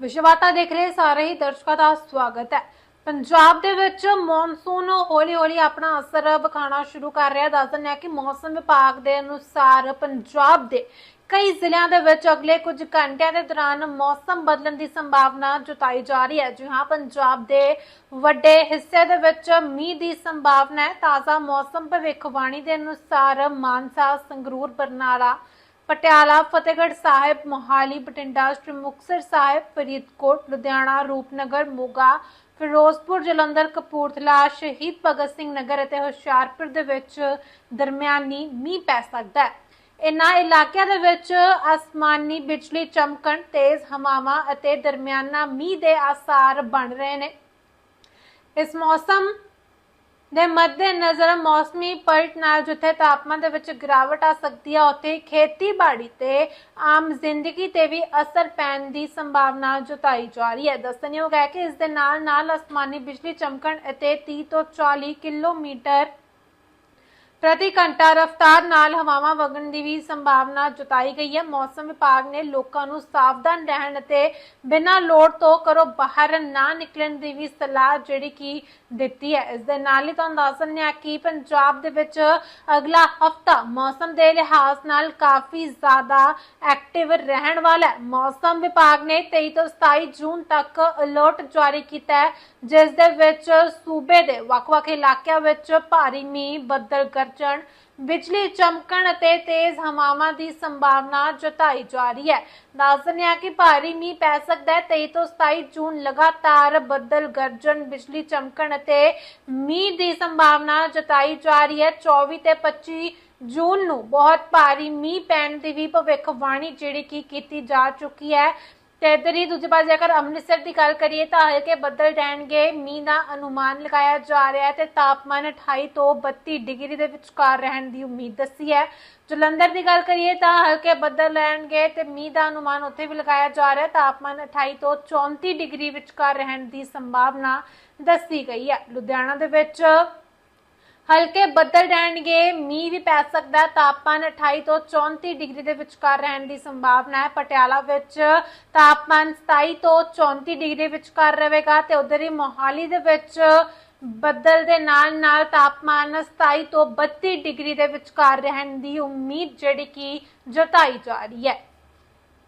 ਵਿਸ਼ਵਾਤਾ ਦੇਖ ਰਹੇ ਸਾਰੇ ਹੀ ਦਰਸ਼ਕਾਂ ਦਾ ਸਵਾਗਤ ਹੈ। ਪੰਜਾਬ ਦੇ ਵਿੱਚ ਮੌਨਸੂਨ ਹੌਲੀ-ਹੌਲੀ ਆਪਣਾ ਅਸਰ ਵਿਖਾਉਣਾ ਸ਼ੁਰੂ ਕਰ ਰਿਹਾ। ਦੱਸ ਦਿੰਦੇ ਹਾਂ ਕਿ ਮੌਸਮ ਵਿਭਾਗ ਦੇ ਅਨੁਸਾਰ ਪੰਜਾਬ ਦੇ ਕਈ ਜ਼ਿਲ੍ਹਿਆਂ ਦੇ ਵਿੱਚ ਅਗਲੇ ਕੁਝ ਘੰਟਿਆਂ ਦੇ ਦੌਰਾਨ ਮੌਸਮ ਬਦਲਣ ਦੀ ਸੰਭਾਵਨਾ ਜਤਾਈ ਜਾ ਰਹੀ ਹੈ। ਜੀ ਪੰਜਾਬ ਦੇ ਵੱਡੇ ਹਿੱਸੇ ਦੇ ਵਿੱਚ ਮੀਂਹ ਦੀ ਸੰਭਾਵਨਾ ਹੈ। ਤਾਜ਼ਾ ਮੌਸਮ ਭਵਿੱਖਬਾਣੀ ਦੇ ਅਨੁਸਾਰ ਮਾਨਸਾ, ਸੰਗਰੂਰ, ਬਰਨਾਲਾ ਪਟਿਆਲਾ, ਫਤਿਹਗੜ੍ਹ ਸਾਹਿਬ, ਮੋਹਾਲੀ, ਬਠਿੰਡਾ, ਸ਼੍ਰੀ ਮੁਕਤਸਰ ਸਾਹਿਬ, ਫਰੀਦਕੋਟ, ਲੁਧਿਆਣਾ, ਰੂਪਨਗਰ, ਮੋਗਾ, ਫਿਰੋਜ਼ਪੁਰ, ਜਲੰਧਰ, ਕਪੂਰਥਲਾ, ਸ਼ਹੀਦ ਭਗਤ ਸਿੰਘ ਨਗਰ ਅਤੇ ਹੁਸ਼ਿਆਰਪੁਰ ਦੇ ਵਿੱਚ ਦਰਮਿਆਨੀ ਮੀਂਹ ਪੈ ਸਕਦਾ ਹੈ। ਇਨ੍ਹਾਂ ਇਲਾਕਿਆਂ ਦੇ ਵਿੱਚ ਅਸਮਾਨੀ ਬਿਜਲੀ ਚਮਕਣ, ਤੇਜ਼ ਹਵਾਵਾਂ ਅਤੇ ਦਰਮਿਆਨਾ ਮੀਂਹ ਦੇ ਆਸਾਰ ਬਣ ਰਹੇ ਨੇ। ਇਸ ਮੌਸਮ ਦੇ ਮੱਦੇ ਮੌਸਮੀ ਪਲਟ ਨਾਲ ਜਿੱਥੇ ਤਾਪਮਾਨ ਦੇ ਵਿੱਚ ਗਿਰਾਵਟ ਆ ਸਕਦੀ ਹੈ ਉੱਥੇ ਹੀ ਖੇਤੀਬਾੜੀ ਤੇ ਆਮ ਜ਼ਿੰਦਗੀ ਤੇ ਵੀ ਅਸਰ ਪੈਣ ਦੀ ਸੰਭਾਵਨਾ ਜਤਾਈ ਜਾ ਰਹੀ ਹੈ। ਦੱਸਣਯੋਗ ਹੈ ਕਿ ਇਸ ਦੇ ਨਾਲ ਨਾਲ ਅਸਮਾਨੀ ਬਿਜਲੀ ਚਮਕਣ ਅਤੇ 30 ਤੋਂ 40 ਕਿਲੋਮੀਟਰ ਪ੍ਰਤੀ ਘੰਟਾ ਰਫ਼ਤਾਰ ਨਾਲ ਹਵਾਵਾਂ ਵਗਣ ਦੀ ਵੀ ਸੰਭਾਵਨਾ ਜਤਾਈ ਗਈ ਹੈ। ਮੌਸਮ ਵਿਭਾਗ ਨੇ ਲੋਕਾਂ ਨੂੰ ਸਾਵਧਾਨ ਰਹਿਣ ਅਤੇ ਬਿਨਾਂ ਲੋੜ ਤੋਂ ਕਰੋ ਬਾਹਰ ਨਾ ਨਿਕਲਣ ਦੀ ਵੀ ਸਲਾਹ ਜਿਹੜੀ ਕਿ ਦਿੱਤੀ ਹੈ। ਇਸ ਦੇ ਨਾਲ ਹੀ ਤੁਹਾਨੂੰ ਦੱਸ ਦਿੰਦੇ ਹਾਂ ਕਿ ਪੰਜਾਬ ਦੇ ਵਿੱਚ ਅਗਲਾ ਹਫਤਾ ਮੌਸਮ ਦੇ ਲਿਹਾਜ਼ ਨਾਲ ਕਾਫੀ ਜ਼ਿਆਦਾ ਐਕਟਿਵ ਰਹਿਣ ਵਾਲਾ ਹੈ। ਮੌਸਮ ਵਿਭਾਗ ਨੇ 23 ਤੋਂ 27 ਜੂਨ ਤੱਕ ਅਲਰਟ ਜਾਰੀ ਕੀਤਾ ਹੈ, ਜਿਸ ਦੇ ਵਿੱਚ ਸੂਬੇ ਦੇ ਵੱਖ-ਵੱਖ ਇਲਾਕਿਆਂ ਵਿੱਚ ਭਾਰੀ ਮੀਂਹ, ਬੱਦਲ ਗਰਜਣ ਬਿਜਲੀ ਚਮਕਣ ਅਤੇ ਤੇਜ਼ ਹਵਾਵਾਂ ਦੀ ਸੰਭਾਵਨਾ ਜਤਾਈ ਜਾ ਰਹੀ ਹੈ। ਦੱਸ ਹਾਂ ਕਿ ਭਾਰੀ ਮੀਂਹ ਪੈ ਸਕਦਾ ਹੈ। 23 ਤੋਂ 27 ਜੂਨ ਲਗਾਤਾਰ ਬੱਦਲ ਗਰਜਣ, ਬਿਜਲੀ ਚਮਕਣ ਅਤੇ ਮੀਂਹ ਦੀ ਸੰਭਾਵਨਾ ਜਤਾਈ ਜਾ ਰਹੀ ਹੈ। 24 ਤੇ 25 ਜੂਨ ਨੂੰ ਬਹੁਤ ਭਾਰੀ ਮੀਂਹ ਪੈਣ ਦੀ ਵੀ ਭਵਿੱਖਬਾਣੀ ਜਿਹੜੀ ਕਿ ਕੀਤੀ ਜਾ ਚੁੱਕੀ ਹੈ। ਤੇ ਇੱਧਰ ਹੀ ਦੂਜੇ ਪਾਸੇ ਜੇਕਰ ਅੰਮ੍ਰਿਤਸਰ ਦੀ ਗੱਲ ਕਰੀਏ ਤਾਂ ਹਲਕੇ ਬੱਦਲ ਰਹਿਣਗੇ, ਮੀਂਹ ਦਾ ਅਨੁਮਾਨ ਲਗਾਇਆ ਜਾ ਰਿਹਾ ਹੈ ਤੇ ਤਾਪਮਾਨ 28 ਤੋਂ 32 ਡਿਗਰੀ ਦੇ ਵਿਚਕਾਰ ਰਹਿਣ ਦੀ ਉਮੀਦ ਦੱਸੀ ਹੈ। ਜਲੰਧਰ ਦੀ ਗੱਲ ਕਰੀਏ ਤਾਂ ਹਲਕੇ ਬੱਦਲ ਰਹਿਣਗੇ ਤੇ ਮੀਂਹ ਦਾ ਅਨੁਮਾਨ ਉੱਥੇ ਵੀ ਲਗਾਇਆ ਜਾ ਰਿਹਾ ਹੈ। ਤਾਪਮਾਨ 28 ਤੋਂ 34 ਡਿਗਰੀ ਵਿਚਕਾਰ ਰਹਿਣ ਦੀ ਸੰਭਾਵਨਾ ਦੱਸੀ ਗਈ ਹੈ। ਲੁਧਿਆਣਾ ਦੇ ਵਿੱਚ ਹਲਕੇ ਬੱਦਲ ਰਹਿਣਗੇ, ਮੀਂਹ ਵੀ ਪੈ ਸਕਦਾ, ਤਾਪਮਾਨ 28 ਤੋਂ 34 ਡਿਗਰੀ ਦੇ ਵਿਚਕਾਰ ਰਹਿਣ ਦੀ ਸੰਭਾਵਨਾ ਹੈ। ਪਟਿਆਲਾ ਵਿੱਚ ਤਾਪਮਾਨ 27 ਤੋਂ 34 ਡਿਗਰੀ ਵਿਚਕਾਰ ਰਹੇਗਾ ਤੇ ਉਧਰ ਹੀ ਮੋਹਾਲੀ ਦੇ ਵਿੱਚ ਬੱਦਲ ਦੇ ਨਾਲ ਨਾਲ ਤਾਪਮਾਨ 27 ਤੋਂ 32 ਡਿਗਰੀ ਦੇ ਵਿਚਕਾਰ ਰਹਿਣ ਦੀ ਉਮੀਦ ਜਿਹੜੀ ਕਿ ਜਤਾਈ ਜਾ ਰਹੀ ਹੈ।